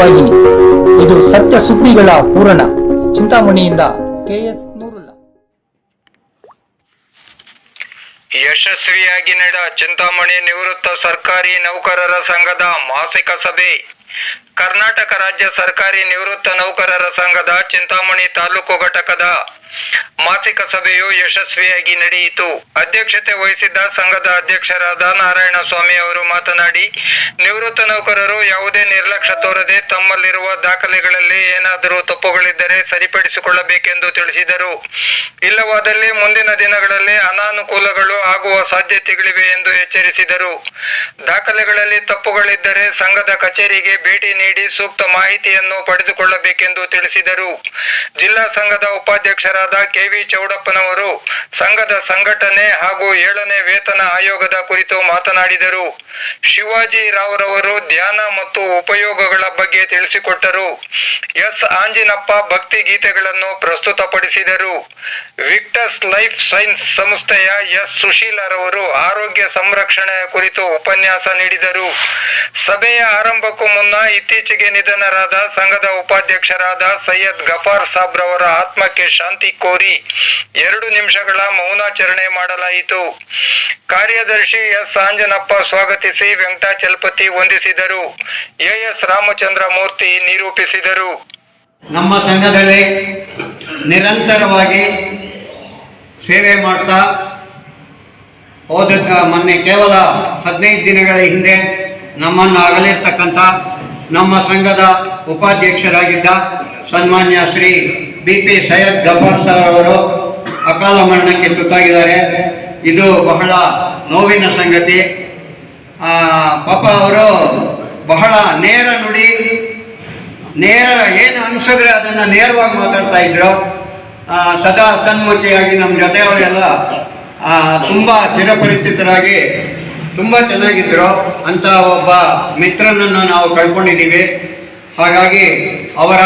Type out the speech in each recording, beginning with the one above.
ಸುದ್ದಿವಾಹಿನಿ ಇದು ಸತ್ಯ ಸುದ್ದಿಗಳ ಪೂರಣ ಚಿಂತಾಮಣಿಯಿಂದ ಕೆಎಸ್ ನೂರುಲ್ಲ. ಯಶಸ್ವಿಯಾಗಿ ನಡೆದ ಚಿಂತಾಮಣಿ ನಿವೃತ್ತ ಸರ್ಕಾರಿ ನೌಕರರ ಸಂಘದ ಮಾಸಿಕ ಸಭೆ. ಕರ್ನಾಟಕ ರಾಜ್ಯ ಸರ್ಕಾರಿ ನಿವೃತ್ತ ನೌಕರರ ಸಂಘದ ಚಿಂತಾಮಣಿ ತಾಲೂಕು ಘಟಕದ ಮಾಸಿಕ ಸಭೆಯು ಯಶಸ್ವಿಯಾಗಿ ನಡೆಯಿತು. ಅಧ್ಯಕ್ಷತೆ ವಹಿಸಿದ್ದ ಸಂಘದ ಅಧ್ಯಕ್ಷರಾದ ನಾರಾಯಣ ಸ್ವಾಮಿ ಅವರು ಮಾತನಾಡಿ, ನಿವೃತ್ತ ನೌಕರರು ಯಾವುದೇ ನಿರ್ಲಕ್ಷ್ಯ ತೋರದೆ ತಮ್ಮಲ್ಲಿರುವ ದಾಖಲೆಗಳಲ್ಲಿ ಏನಾದರೂ ತಪ್ಪುಗಳಿದ್ದರೆ ಸರಿಪಡಿಸಿಕೊಳ್ಳಬೇಕೆಂದು ತಿಳಿಸಿದರು. ಇಲ್ಲವಾದಲ್ಲಿ ಮುಂದಿನ ದಿನಗಳಲ್ಲಿ ಅನಾನುಕೂಲಗಳು ಆಗುವ ಸಾಧ್ಯತೆಗಳಿವೆ ಎಂದು ಎಚ್ಚರಿಸಿದರು. ದಾಖಲೆಗಳಲ್ಲಿ ತಪ್ಪುಗಳಿದ್ದರೆ ಸಂಘದ ಕಚೇರಿಗೆ ಭೇಟಿ ನೀಡಿ ಸೂಕ್ತ ಮಾಹಿತಿಯನ್ನು ಪಡೆದುಕೊಳ್ಳಬೇಕೆಂದು ತಿಳಿಸಿದರು. ಜಿಲ್ಲಾ ಸಂಘದ ಉಪಾಧ್ಯಕ್ಷರಾದ ಕೆವಿ ಚೌಡಪ್ಪನವರು ಸಂಘದ ಸಂಘಟನೆ ಹಾಗೂ ಏಳನೇ ವೇತನ ಆಯೋಗದ ಕುರಿತು ಮಾತನಾಡಿದರು. ಶಿವಾಜಿ ರಾವ್ರವರು ಧ್ಯಾನ ಮತ್ತು ಉಪಯೋಗಗಳ ಬಗ್ಗೆ ತಿಳಿಸಿಕೊಟ್ಟರು. ಎಸ್. ಆಂಜಿನಪ್ಪ ಭಕ್ತಿ ಗೀತೆಗಳನ್ನು ಪ್ರಸ್ತುತಪಡಿಸಿದರು. ವಿಕ್ಟಸ್ ಲೈಫ್ ಸೈನ್ಸ್ ಸಂಸ್ಥೆಯ ಎಸ್. ಸುಶೀಲರವರು ಆರೋಗ್ಯ ಸಂರಕ್ಷಣೆಯ ಕುರಿತು ಉಪನ್ಯಾಸ ನೀಡಿದರು. ಸಭೆಯ ಆರಂಭಕ್ಕೂ ಮುನ್ನ ಇತ್ತೀಚೆಗೆ ನಿಧನರಾದ ಸಂಘದ ಉಪಾಧ್ಯಕ್ಷರಾದ ಸೈಯದ್ ಗಫಾರ್ ಸಾಬ್ರವರ ಆತ್ಮಕ್ಕೆ ಶಾಂತಿ ಕೋರಿ ಎರಡು ನಿಮಿಷಗಳ ಮೌನಾಚರಣೆ ಮಾಡಲಾಯಿತು. ಕಾರ್ಯದರ್ಶಿ ಎಸ್. ಆಂಜನಪ್ಪ ಸ್ವಾಗತಿಸಿ ವೆಂಕಟಾಚಲಪತಿ ವಂದಿಸಿದರು. ಎಎಸ್ ರಾಮಚಂದ್ರ ಮೂರ್ತಿ ನಿರೂಪಿಸಿದರು. ನಮ್ಮ ಸಂಘದಲ್ಲಿ ನಿರಂತರವಾಗಿ ಸೇವೆ ಮಾಡ್ತಾ ಹೋದ ಮೊನ್ನೆ ಕೇವಲ ಹದಿನೈದು ದಿನಗಳ ಹಿಂದೆ ನಮ್ಮನ್ನು ಅಗಲಿರ್ತಕ್ಕಂಥ ನಮ್ಮ ಸಂಘದ ಉಪಾಧ್ಯಕ್ಷರಾಗಿದ್ದ ಸನ್ಮಾನ್ಯ Shri B P Syed Gaffar sir ಅವರು ಅಕಾಲ ಮರಣಕ್ಕೆ ತುತ್ತಾಗಿದ್ದಾರೆ. ಇದು ಬಹಳ ನೋವಿನ ಸಂಗತಿ. ಪಾಪ ಅವರು ಬಹಳ ನೇರ ನುಡಿ, ನೇರ ಏನು ಅನಿಸಿದ್ರೆ ಅದನ್ನು ನೇರವಾಗಿ ಮಾತಾಡ್ತಾ ಇದ್ರು. ಸದಾ ಸನ್ಮುಖಿಯಾಗಿ ನಮ್ಮ ಜೊತೆಯವರೆಲ್ಲ ತುಂಬ ಚಿರಪರಿಚಿತರಾಗಿ ತುಂಬ ಚೆನ್ನಾಗಿದ್ದರು ಅಂತ ಒಬ್ಬ ಮಿತ್ರನನ್ನು ನಾವು ಕಳ್ಕೊಂಡಿದ್ದೀವಿ ಹಾಗಾಗಿ ಅವರ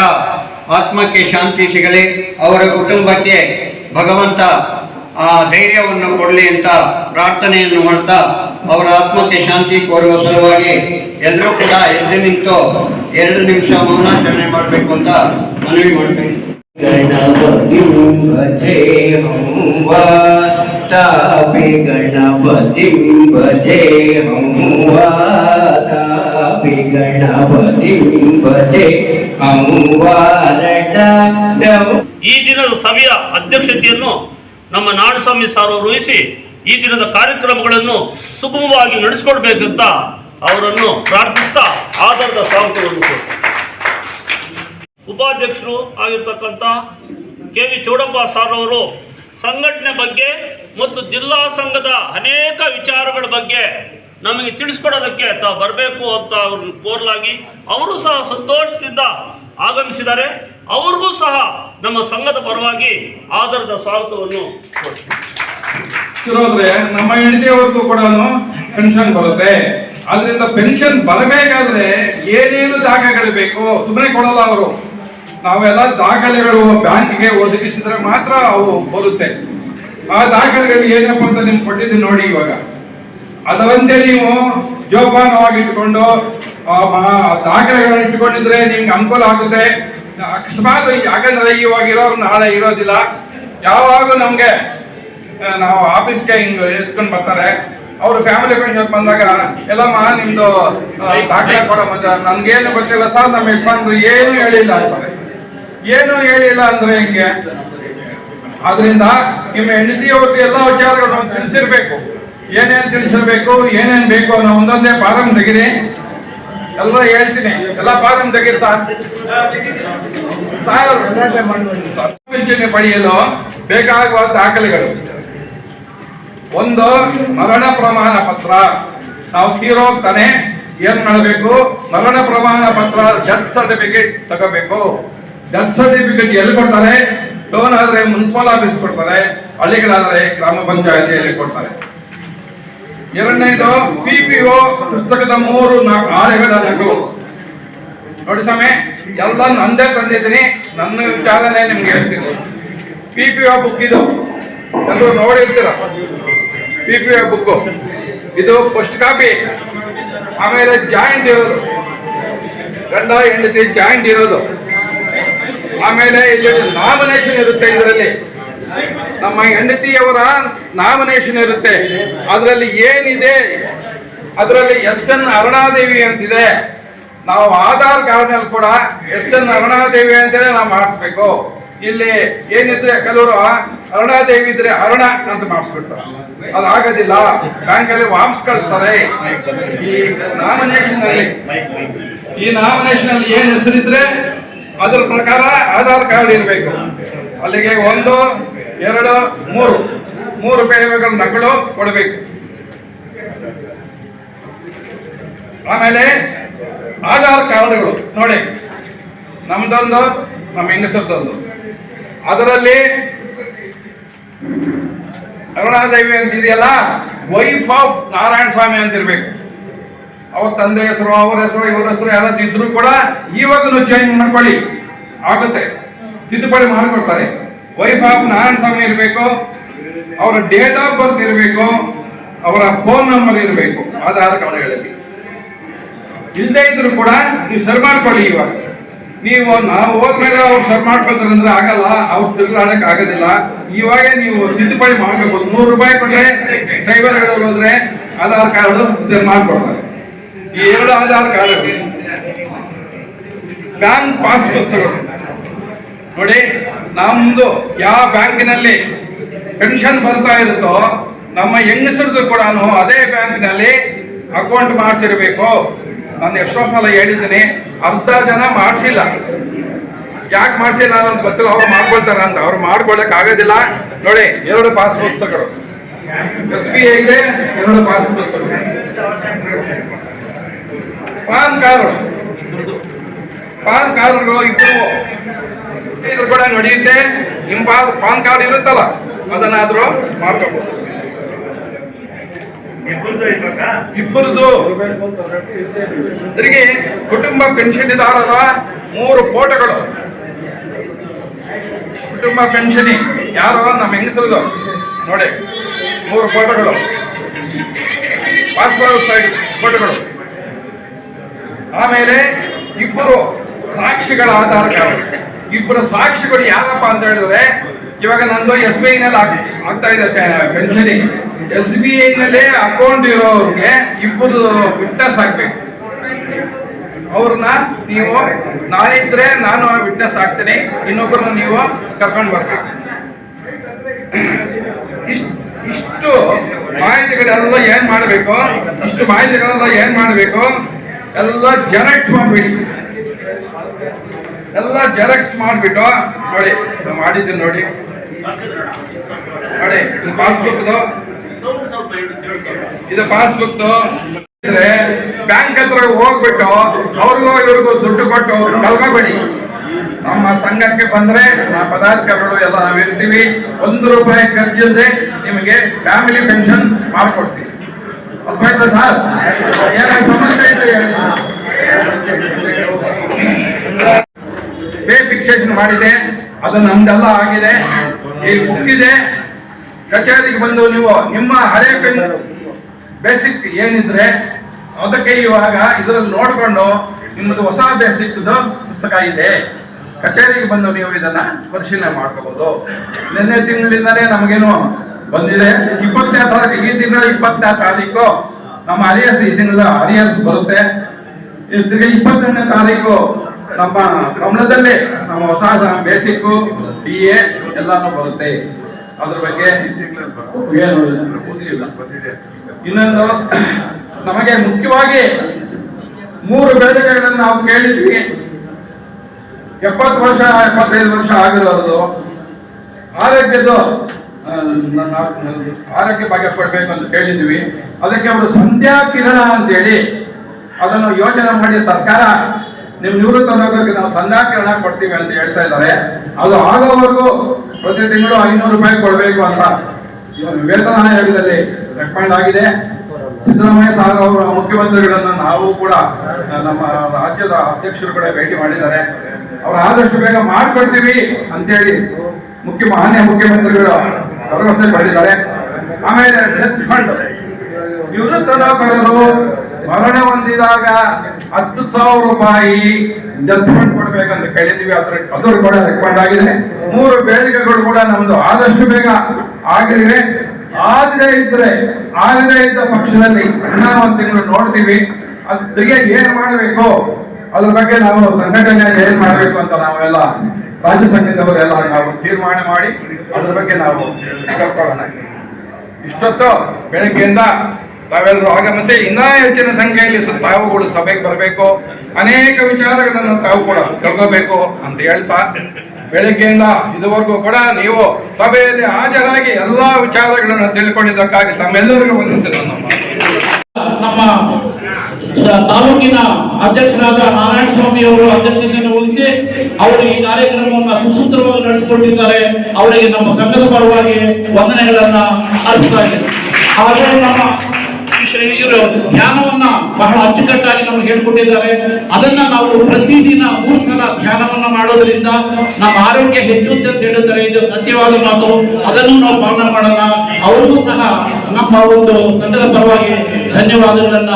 ಆತ್ಮಕ್ಕೆ ಶಾಂತಿ ಸಿಗಲಿ, ಅವರ ಕುಟುಂಬಕ್ಕೆ ಭಗವಂತ ಆ ಧೈರ್ಯವನ್ನು ಕೊಡಲಿ ಅಂತ ಪ್ರಾರ್ಥನೆಯನ್ನು ಮಾಡ್ತಾ, ಅವರ ಆತ್ಮಕ್ಕೆ ಶಾಂತಿ ಕೋರುವ ಸಲುವಾಗಿ ಎಲ್ಲರೂ ಕೂಡ ಎದ್ದು ನಿಂತು ಎರಡು ನಿಮಿಷ ಮೌನಾಚರಣೆ ಮಾಡಬೇಕು ಅಂತ ಮನವಿ ಮಾಡ್ತೀನಿ ಗಣಪತಿ ಗಣಪತಿ ಈ ದಿನದ ಸಭೆಯ ಅಧ್ಯಕ್ಷತೆಯನ್ನು ನಮ್ಮ ನಾಡಸ್ವಾಮಿ ಅವರು ವಹಿಸಿ ಈ ದಿನದ ಕಾರ್ಯಕ್ರಮಗಳನ್ನು ಸುಗಮವಾಗಿ ನಡೆಸಿಕೊಡ್ಬೇಕಂತ ಅವರನ್ನು ಪ್ರಾರ್ಥಿಸ್ತಾ ಆಧಾರದ ಸ್ವಾಗತವನ್ನು ಉಪಾಧ್ಯಕ್ಷರು ಆಗಿರ್ತಕ್ಕಂಥ ಕೆ ವಿ ಚೌಡಪ್ಪ ಅವರು ಸಂಘಟನೆ ಬಗ್ಗೆ ಮತ್ತು ಜಿಲ್ಲಾ ಸಂಘದ ಅನೇಕ ವಿಚಾರಗಳ ಬಗ್ಗೆ ನಮಗೆ ತಿಳಿಸ್ಕೊಡೋದಕ್ಕೆ ತಾವು ಬರಬೇಕು ಅಂತ ಅವ್ರನ್ನ ಕೋರ್ಲಾಗಿ ಅವರು ಸಹ ಸಂತೋಷದಿಂದ ಆಗಮಿಸಿದ್ದಾರೆ. ಅವ್ರಿಗೂ ಸಹ ನಮ್ಮ ಸಂಘದ ಪರವಾಗಿ ಆಧಾರದ ಸ್ವಾಗತವನ್ನು ಕೊಡ್ತೀವಿ ನಮ್ಮ ಹೆಂಡತಿಯವರೆಗೂ ಕೂಡ ಪೆನ್ಷನ್ ಬರುತ್ತೆ. ಅದರಿಂದ ಪೆನ್ಷನ್ ಬರಬೇಕಾದ್ರೆ ಏನೇನು ದಾಖಲೆಗಳು ಬೇಕು? ಸುಮ್ಮನೆ ಕೊಡಲ್ಲ ಅವರು. ನಾವೆಲ್ಲ ದಾಖಲೆಗಳು ಬ್ಯಾಂಕ್ಗೆ ಒದಗಿಸಿದ್ರೆ ಮಾತ್ರ ಅವು ಬರುತ್ತೆ. ಆ ದಾಖಲೆಗಳು ಏನಪ್ಪ ಅಂತ ನಿಮ್ಗೆ ಕೊಟ್ಟಿದ್ದೀನಿ ನೋಡಿ ಇವಾಗ. ಅದರಂತೆ ನೀವು ಜೋಪಾನವಾಗಿ ಇಟ್ಕೊಂಡು ದಾಖಲೆಗಳನ್ನು ಇಟ್ಕೊಂಡಿದ್ರೆ ನಿಮ್ಗೆ ಅನುಕೂಲ ಆಗುತ್ತೆ. ಅಕಸ್ಮಾತ್ ಯಾಕಂದ್ರೆ ಇವಾಗ ಇರೋರು ನಾಳೆ ಇರೋದಿಲ್ಲ. ಯಾವಾಗ ನಮ್ಗೆ ನಾವು ಆಫೀಸ್ಗೆ ಹಿಂಗ್ ಎತ್ಕೊಂಡು ಬರ್ತಾರೆ. ಅವರು ಫ್ಯಾಮಿಲಿ ಜೊತೆ ಬಂದಾಗ ಎಲ್ಲಮ್ಮ ನಿಮ್ದು ದಾಖಲೆ ಕೊಡಮ್ಮ ನನ್ಗೇನು ಗೊತ್ತಿಲ್ಲ ಸರ್ ನಮ್ಮ ಯಜಮಾನ್ರು ಏನು ಹೇಳಿಲ್ಲ ಅಂತಾರೆ. ಏನು ಹೇಳಿಲ್ಲ ಅಂದ್ರೆ ಹಿಂಗೆ? ಆದ್ರಿಂದ ನಿಮ್ಮ ಹೆಂಡತಿಯವ್ರಿಗೆ ಎಲ್ಲ ವಿಚಾರಗಳನ್ನು ತಿಳಿಸಿರ್ಬೇಕು. ಏನೇನ್ ತಿಳಿಸಬೇಕು ಏನೇನು ಬೇಕು ಅನ್ನೋ ಒಂದೊಂದೇ ಫಾರಂ ತೆಗಿರಿ. ಎಲ್ಲ ಹೇಳ್ತೀನಿ. ಎಲ್ಲ ಫಾರಂ ತೆಗೀರಿ ಸರ್. ಸರ್ ಪಿಂಚಣಿ ಪಡೆಯಲು ಬೇಕಾಗುವ ದಾಖಲೆಗಳು. ಒಂದು ಮರಣ ಪ್ರಮಾಣ ಪತ್ರ. ನಾವು ತೀರೋಗ್ತಾನೆ ಏನ್ ಮಾಡಬೇಕು? ಮರಣ ಪ್ರಮಾಣ ಪತ್ರ ಡೆತ್ ಸರ್ಟಿಫಿಕೇಟ್ ತಗೋಬೇಕು. ಡೆತ್ ಸರ್ಟಿಫಿಕೇಟ್ ಎಲ್ಲಿ ಕೊಡ್ತಾರೆ? ಲೋನ್ ಆದ್ರೆ ಮುನ್ಸಿಪಲ್ ಆಫೀಸ್ ಕೊಡ್ತಾರೆ ಹಳ್ಳಿಗಳಾದ್ರೆ ಗ್ರಾಮ ಪಂಚಾಯತಿಯಲ್ಲಿ ಕೊಡ್ತಾರೆ. ಎರಡನೇದು ಪಿ ಪಿ ಒ ಪುಸ್ತಕದ ಮೂರು ನಾಲ್ಕು ಆಳೆಗಳಬೇಕು ನೋಡಿ ಸ್ವಾಮಿ ಎಲ್ಲ ನಂದೇ ತಂದಿದ್ದೀನಿ. ನನ್ನ ವಿಚಾರನೆ ನಿಮ್ಗೆ ಹೇಳ್ತೀನಿ. ಪಿ ಪಿ ಒ ಬುಕ್ ಇದು. ಎಲ್ಲರೂ ನೋಡಿರ್ತೀರ? ಪಿ ಪಿ ಒ ಬುಕ್ ಇದು ಫಸ್ಟ್ ಕಾಪಿ ಆಮೇಲೆ ಜಾಯಿಂಟ್ ಇರೋದು. ಗಂಡ, ಹೆಂಡತಿ ಜಾಯಿಂಟ್ ಇರೋದು. ಆಮೇಲೆ ಇಲ್ಲಿ ನಾಮಿನೇಷನ್ ಇರುತ್ತೆ ಇದರಲ್ಲಿ. ನಮ್ಮ ಹೆಂಡತಿಯವರ ನಾಮಿನೇಷನ್ ಇರುತ್ತೆ. ಅದರಲ್ಲಿ ಏನಿದೆ? ಅದರಲ್ಲಿ ಎಸ್ ಎನ್ ಅರುಣಾದೇವಿ ಅಂತಿದೆ. ನಾವು ಆಧಾರ್ ಕಾರ್ಡ್ನಲ್ಲಿ ಕೂಡ ಎಸ್ ಎನ್ ಅರುಣಾದೇವಿ ಅಂತಲೇ ನಾವು ಮಾಡಿಸ್ಬೇಕು. ಇಲ್ಲಿ ಏನಿದ್ರೆ ಕೆಲವರು ಅರುಣಾದೇವಿ ಇದ್ರೆ ಅರುಣ ಅಂತ ಮಾಡಿಸ್ಬಿಡ್ತಾರೆ ಅದಾಗೋದಿಲ್ಲ. ಬ್ಯಾಂಕಲ್ಲಿ ವಾಪಸ್ ಕಳಿಸ್ತಾರೆ. ಈ ನಾಮಿನೇಷನ್ ಅಲ್ಲಿ ಈ ನಾಮಿನೇಷನ್ ಅಲ್ಲಿ ಏನ್ ಹೆಸರಿದ್ರೆ, ಅದ್ರ ಪ್ರಕಾರ ಆಧಾರ್ ಕಾರ್ಡ್ ಇರಬೇಕು. ಅಲ್ಲಿಗೆ ಒಂದು ಎರಡು, ಮೂರು. ಮೂರು ಬೇರೆಗಳ ನಕಲು ಕೊಡಬೇಕು. ಆಮೇಲೆ ಆಧಾರ್ ಕಾರ್ಡ್ಗಳು, ನೋಡಿ. ನಮ್ದೊಂದು, ನಮ್ಮ ಹೆಂಗಸರದೊಂದು. ಅದರಲ್ಲಿ ಅರುಣಾದೇವಿ ಅಂತ ಇದೆಯಲ್ಲ ವೈಫ್ ಆಫ್ ನಾರಾಯಣ ಸ್ವಾಮಿ ಅಂತ ಇರ್ಬೇಕು. ಅವ್ರ ತಂದೆ ಹೆಸರು, ಅವ್ರ ಹೆಸರು, ಇವ್ರ ಹೆಸರು ಯಾರಾದ್ರೂ ಇದ್ರು ಕೂಡ ಇವಾಗ ಚೇಂಜ್ ಮಾಡ್ಕೊಳ್ಳಿ. ಆಗುತ್ತೆ. ತಿದ್ದುಪಡಿ ಮಾಡ್ಕೊಡ್ತಾರೆ. ವೈಫ್ ಆಫ್ ನಾರಾಯಣ ಸ್ವಾಮಿ ಇರಬೇಕು, ಅವರ ಡೇಟ್ ಆಫ್ ಬರ್ತ್ ಇರಬೇಕು, ಅವರ ಫೋನ್ ನಂಬರ್ ಇರಬೇಕು. ಆಧಾರ್ ಕಾರ್ಡ್ಗಳಲ್ಲಿ ಇಲ್ಲದೆ ಇದ್ರು ಕೂಡ ನೀವು ಸರ್ ಮಾಡ್ಕೊಳ್ಳಿ ಇವಾಗ. ನೀವು ನಾವು ಹೋದ್ಮೇಲೆ ಅವ್ರು ಸರ್ ಮಾಡ್ಕೊಳ್ತಾರೆ ಅಂದ್ರೆ ಆಗಲ್ಲ, ಅವ್ರು ತಿರುಗಾಡಕ್ ಆಗೋದಿಲ್ಲ. ಇವಾಗ ನೀವು ತಿದ್ದುಪಡಿ ಮಾಡ್ಬೇಕು ನೂರು ರೂಪಾಯಿ ಕೊಟ್ರೆ ಸೈಬರ್ಗಳಲ್ಲಿ ಹೋದ್ರೆ ಆಧಾರ್ ಕಾರ್ಡ್ ಸರಿ ಮಾಡ್ಕೊಡ್ತಾರೆ ಈ ಎರಡು ಆಧಾರ್ ಕಾರ್ಡ್ ಬ್ಯಾಂಕ್ ಪಾಸ್ ಪುಸ್ತಕಗಳು. ನೋಡಿ ನಮ್ದು ಯಾವ ಬ್ಯಾಂಕಿನಲ್ಲಿ ಪೆನ್ಷನ್ ಬರ್ತಾ ಇರುತ್ತೋ, ನಮ್ಮ ಹೆಂಗಸರದು ಕೂಡ ಅದೇ ಬ್ಯಾಂಕಿನಲ್ಲಿ ಅಕೌಂಟ್ ಮಾಡಿಸಿರ್ಬೇಕು. ನಾನು ಎಷ್ಟೋ ಸಲ ಹೇಳಿದ್ದೀನಿ, ಅರ್ಧ ಜನ ಮಾಡಿಸಿಲ್ಲ. ಯಾಕೆ ಮಾಡಿಸಿಲ್ಲ ಅಂತ ಗೊತ್ತಿಲ್ಲ, ಅವ್ರು ಮಾಡ್ಕೊಳ್ತಾರ ಅಂತ. ಅವ್ರು ಮಾಡ್ಕೊಳಕ್ ಆಗೋದಿಲ್ಲ. ನೋಡಿ, ಎರಡು ಪಾಸ್ ಪುಸ್ತಕಗಳು. ಎಸ್ ಬಿ ಐಗೆ ಎರಡು ಪಾಸ್ ಪುಸ್ತಕಗಳು. PAN card. ಪಾನ್ ಕಾರ್ಡ್ಗಳು ಇಬ್ಬರು ಇದ್ರ ಕೂಡ ನಡೆಯುತ್ತೆ. ನಿಮ್ ಪಾ- ಪಾನ್ ಕಾರ್ಡ್ ಇರುತ್ತಲ್ಲ ಅದನ್ನಾದ್ರೂ ಮಾಡ್ಕೋಬಹುದು ಇಬ್ಬರದು ತಿರುಗಿ ಕುಟುಂಬ ಪೆನ್ಷನ್ದಾರರ ಮೂರು ಫೋಟೋಗಳು ಕುಟುಂಬ ಪೆನ್ಷನ್ ಯಾರು ನಮ್ಮ ಹೆಂಗಸರದು ನೋಡಿ ಮೂರು ಫೋಟೋಗಳು ಪಾಸ್ಪೋರ್ಟ್ ಸೈಡ್ ಫೋಟೋಗಳು ಆಮೇಲೆ ಇಬ್ಬರು ಸಾಕ್ಷಿಗಳ ಆಧಾರ ಕಾರ್ಡ್. ಇಬ್ಬರು ಸಾಕ್ಷಿಗಳು ಯಾರಪ್ಪ ಅಂತ ಹೇಳಿದ್ರೆ, ಇವಾಗ ನಂದು ಎಸ್ ಬಿ ಐನಲ್ಲಿ ನಲ್ಲಿ ಆಗ್ತಾ ಇದೆ ಪೆನ್ಷನ್ ಎಸ್ ಬಿ ಐ ನಲ್ಲಿ ಅಕೌಂಟ್ ಇರೋರಿಗೆ ಇಬ್ಬರು ವಿಟ್ನೆಸ್ ಆಗ್ಬೇಕು. ಅವ್ರನ್ನ ನೀವು ನಾನಿದ್ರೆ ನಾನು ವಿಟ್ನೆಸ್ ಆಗ್ತೀನಿ ಇನ್ನೊಬ್ಬರನ್ನ ನೀವು ಕರ್ಕೊಂಡು ಬರ್ಬೇಕು. ಇಷ್ಟು ಇಷ್ಟು ಮಾಹಿತಿಗಳೆಲ್ಲ ಏನ್ ಮಾಡಬೇಕು? ಇಷ್ಟು ಮಾಹಿತಿಗಳೆಲ್ಲ ಏನ್ ಮಾಡಬೇಕು? ಎಲ್ಲ ಜೆರಾಕ್ಸ್ ಮಾಡ್ಬಿಡಿ. ಎಲ್ಲ ಜೆರಾಕ್ಸ್ ಮಾಡಿಬಿಟ್ಟು, ನೋಡಿ ಮಾಡಿದ್ದೀನಿ ನೋಡಿ. ನೋಡಿ, ಇದು ಪಾಸ್ಬುಕ್ದು. ಇದು ಪಾಸ್ಬುಕ್ ಬ್ಯಾಂಕ್ ಹತ್ರ ಹೋಗ್ಬಿಟ್ಟು ಅವ್ರಿಗೂ ಇವ್ರಿಗೂ ದುಡ್ಡು ಕೊಟ್ಟು ಕಳ್ಕೊಬೇಡಿ. ನಮ್ಮ ಸಂಘಕ್ಕೆ ಬಂದ್ರೆ ನಾ ಪದಾಧಿಕಾರಿಗಳು ಎಲ್ಲ ನಾವು ಇರ್ತೀವಿ. ಒಂದು ರೂಪಾಯಿ ಖರ್ಚಿಲ್ಲದೆ ನಿಮಗೆ ಫ್ಯಾಮಿಲಿ ಪೆನ್ಷನ್ ಮಾಡಿಕೊಡ್ತೀವಿ. ಅರ್ಥಾಯ್ತಾ ಸರ್ ಏನೋ ಸಮಸ್ಯೆ ಇದ್ರೆ ಹೇಳಿ ಸರ್. ಪೇ ಫಿಕ್ಸೇಷನ್ ಮಾಡಿದೆ, ಅದು ನಮ್ದೆಲ್ಲ ಆಗಿದೆ. ಈ ಇದೆ. ಕಚೇರಿಗೆ ಬಂದು ನೀವು ನಿಮ್ಮ ಹಳೆ ಪೆನ್ ಬೇಸಿಕ್ ಏನಿದ್ರೆ ಅದಕ್ಕೆ ಇವಾಗ ಇದರಲ್ಲಿ ನೋಡಿಕೊಂಡು ನಿಮ್ಮದು ಹೊಸ ಬೇಸಿಕ್ ಪುಸ್ತಕ ಇದೆ. ಕಚೇರಿಗೆ ಬಂದು ನೀವು ಇದನ್ನ ಪರಿಶೀಲನೆ ಮಾಡ್ಕೋಬಹುದು ನಿನ್ನೆ ತಿಂಗಳಿಂದಲೇ ನಮಗೇನು ಬಂದಿದೆ. ಇಪ್ಪತ್ತನೇ ತಾರೀಕು, ಈ ತಿಂಗಳ ಇಪ್ಪತ್ತನೇ ತಾರೀಕು ನಮ್ಮ ಅರಿಯರ್ಸ್ ಈ ತಿಂಗಳ ಅರಿಯರ್ಸ್ ಬರುತ್ತೆ. ಇಪ್ಪತ್ತನೇ ತಾರೀಕು ನಮ್ಮ ಸಂಬಳದಲ್ಲಿ ನಮ್ಮ ಹೊಸ ಬೇಸಿಕ್ ಡಿ ಎ ಎಲ್ಲಾನು ಬರುತ್ತೆ. ಅದ್ರ ಬಗ್ಗೆ ಏನು? ಓದಿಲ್ಲ ಇನ್ನೊಂದು ನಮಗೆ ಮುಖ್ಯವಾಗಿ ಮೂರು ಬೇಡಿಕೆಗಳನ್ನು ನಾವು ಕೇಳಿದ್ವಿ. ಎಪ್ಪತ್ತು ವರ್ಷ ಎಪ್ಪತ್ತೈದು ವರ್ಷ ಆಗಿರೋದು. ಆರೋಗ್ಯದ್ದು ಆರೋಗ್ಯ ಬಗ್ಗೆ ಕೊಡ್ಬೇಕು ಅಂತ ಕೇಳಿದ್ವಿ. ಅದಕ್ಕೆ ಅವರು ಸಂಧ್ಯಾ ಕಿರಣ ಅಂತೇಳಿ ಅದನ್ನು ಯೋಜನೆ ಮಾಡಿ ಸರ್ಕಾರ ನಿಮ್ ನಿವೃತ್ತ ನಾವು ಸಂಧ್ಯಾ ಹಣ ಕೊಡ್ತೀವಿ ಅಂತ ಹೇಳ್ತಾ ಇದ್ದಾರೆ. ಅದು ಆಗೋವರೆಗೂ ಪ್ರತಿ ತಿಂಗಳು ಐನೂರು ರೂಪಾಯಿ ಕೊಡಬೇಕು ಅಂತ ವೇತನ ಆಯೋಗದಲ್ಲಿ ರೆಕಮೆಂಡ್ ಆಗಿದೆ. ಸಿದ್ದರಾಮಯ್ಯ ಸಾರ್ ಅವರ, ಮುಖ್ಯಮಂತ್ರಿಗಳನ್ನ ನಾವು ಕೂಡ ನಮ್ಮ ರಾಜ್ಯದ ಅಧ್ಯಕ್ಷರು ಕೂಡ ಭೇಟಿ ಮಾಡಿದ್ದಾರೆ. ಅವ್ರು ಆದಷ್ಟು ಬೇಗ ಮಾಡ್ಕೊಡ್ತೀವಿ ಅಂತೇಳಿ ಮುಖ್ಯ ಮಾನ್ಯ ಮುಖ್ಯಮಂತ್ರಿಗಳು ಭರವಸೆ ಪಡೆದಿದ್ದಾರೆ. ಆಮೇಲೆ ಡೆತ್ ಫಂಡ್ ನಿವೃತ್ತ ನೌಕರರು ಮರಣ ಹೊಂದಿದಾಗ ಹತ್ತು ಸಾವಿರ ರೂಪಾಯಿ ಜಜ್ಮೆಂಟ್ ಕೊಡ್ಬೇಕಂತ ಕೇಳಿದ್ವಿ ಅದ್ರ ಅದ್ರ ಕೂಡ ರೆಕಮೆಂಡ್ ಆಗಿದೆ. ಮೂರು ಬೇಡಿಕೆಗಳು ಕೂಡ ನಮ್ದು. ಆದಷ್ಟು ಬೇಗ ಆಗಲಿವೆ ಆಗದೆ ಇದ್ರೆ, ಆಗದೆ ಇದ್ದ ಪಕ್ಷದಲ್ಲಿ ಒಂದು ತಿಂಗಳು ನೋಡ್ತೀವಿ. ಅದಕ್ಕೆ ಏನ್ ಮಾಡಬೇಕು? ಅದ್ರ ಬಗ್ಗೆ ನಾವು ಸಂಘಟನೆ ಏನ್ ಮಾಡಬೇಕು ಅಂತ ನಾವೆಲ್ಲ ರಾಜ್ಯ ಸಂಘದವರೆಲ್ಲ ನಾವು ತೀರ್ಮಾನ ಮಾಡಿ ಅದ್ರ ಬಗ್ಗೆ ನಾವು ಇಷ್ಟೊತ್ತು ಬೆಳಗ್ಗೆಯಿಂದ ತಾವೆಲ್ಲರೂ ಆಗಮಿಸಿ ಇನ್ನೂ ಹೆಚ್ಚಿನ ಸಂಖ್ಯೆಯಲ್ಲಿ ತಾವುಗಳು ಸಭೆಗೆ ಬರಬೇಕು. ಅನೇಕ ವಿಚಾರಗಳನ್ನು ತಾವು ಕೂಡ ತಿಳ್ಕೋಬೇಕು ಅಂತ ಹೇಳ್ತಾ, ಬೆಳಗ್ಗೆಯಿಂದ ಇದುವರೆಗೂ ಕೂಡ ನೀವು ಸಭೆಯಲ್ಲಿ ಹಾಜರಾಗಿ ಎಲ್ಲಾ ವಿಚಾರಗಳನ್ನು ತಿಳ್ಕೊಂಡಿದ್ದಕ್ಕಾಗಿ ತಮ್ಮೆಲ್ಲರಿಗೂ ವಂದಿಸಿದ ನಮ್ಮ ನಮ್ಮ ತಾಲೂಕಿನ ಅಧ್ಯಕ್ಷರಾದ ನಾರಾಯಣ ಸ್ವಾಮಿ ಅವರು ಅಧ್ಯಕ್ಷತೆಯನ್ನು ವಹಿಸಿ ಅವರು ಈ ಕಾರ್ಯಕ್ರಮವನ್ನು ಸುಸೂತ್ರವಾಗಿ ನಡೆಸಿಕೊಂಡಿದ್ದಾರೆ ಅವರಿಗೆ ನಮ್ಮ ಸಂಘದ ಪರವಾಗಿ ವಂದನೆಗಳನ್ನ ಅರ್ಪಿಸ್ತಾ ಇದ್ದೇನೆ. ಇವರು ಧ್ಯಾನವನ್ನ ಬಹಳ ಅಚ್ಚುಕಟ್ಟಾಗಿ ನಮಗೆ ಹೇಳ್ಕೊಟ್ಟಿದ್ದಾರೆ. ಅದನ್ನ ನಾವು ಪ್ರತಿದಿನ ಮೂರು ಸಲ ಧ್ಯಾನವನ್ನ ಮಾಡೋದ್ರಿಂದ ನಮ್ಮ ಆರೋಗ್ಯ ಹೆಚ್ಚುತ್ತೆ ಅಂತ ಹೇಳಿದ್ದಾರೆ ಇದು ಸತ್ಯವಾದ ಮಾತು. ಅದನ್ನು ನಾವು ಪಾಲನೆ ಮಾಡೋಣ. ಅವರಿಗೂ ಸಹ ನಮ್ಮ ಒಂದು ಸಂದರ್ಭವಾಗಿ ಪರವಾಗಿ ಧನ್ಯವಾದಗಳನ್ನ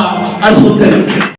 ಅರ್ಪಿಸುತ್ತೇನೆ.